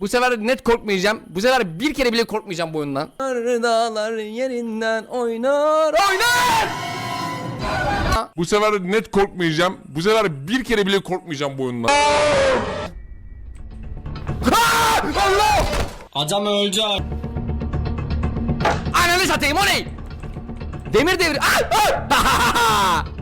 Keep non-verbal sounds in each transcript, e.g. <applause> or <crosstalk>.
Bu sefer net korkmayacağım. Bu sefer bir kere bile korkmayacağım bu oyundan. Dağlar yerinden oynar oynar. Bu sefer net korkmayacağım. Bu sefer bir kere bile korkmayacağım bu oyundan. Allah! Adam öldü. Ananı satayım o ne? Demir devri. Ah! Ah! <laughs>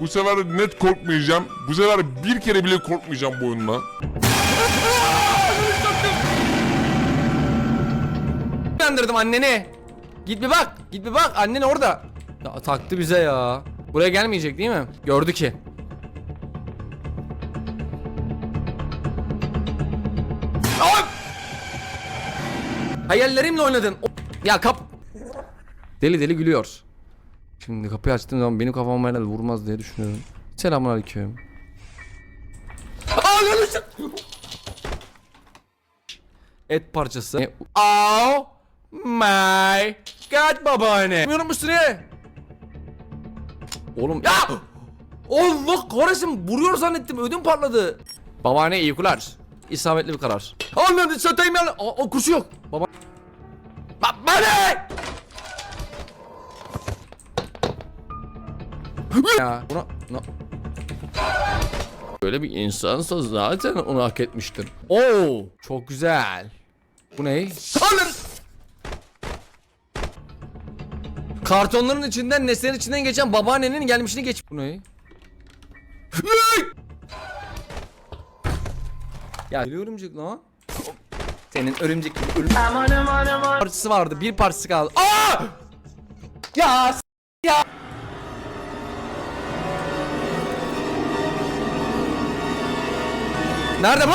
Bu sefer net korkmayacağım. Bu sefer bir kere bile korkmayacağım bu oyundan. Uyandırdım anneni. Git bir bak. Git bir bak. Annen orada. Ya taktı bize ya. Buraya gelmeyecek değil mi? Gördü ki. Ay! Hayallerimle oynadın. Ya kap. Deli deli gülüyor. Şimdi kapıyı açtığım zaman benim kafama herhalde vurmaz diye düşünüyorum. Selamun aleyküm. Et parçası. Oh my god babaanne. Bilmiyorum üstüne. Oğlum ya! Allah kahretsin vuruyor zannettim ödüm patladı. Babaanne iyi kular. İsabetli bir karar. Anladım satayım ya. O, o kurşu yok. Baba. Babaanne! Ya buna... na- Böyle bir insansa zaten onu hak etmiştir. Oo, çok güzel. Bu ne? Alın! Kartonların içinden nesnenin içinden geçen babaannenin gelmişini geç. Bu ne? Ya deli örümcek lan. Senin örümcek gibi örümcek parçası vardı. Bir parçası kaldı. Aa! Ya. Nerede bu?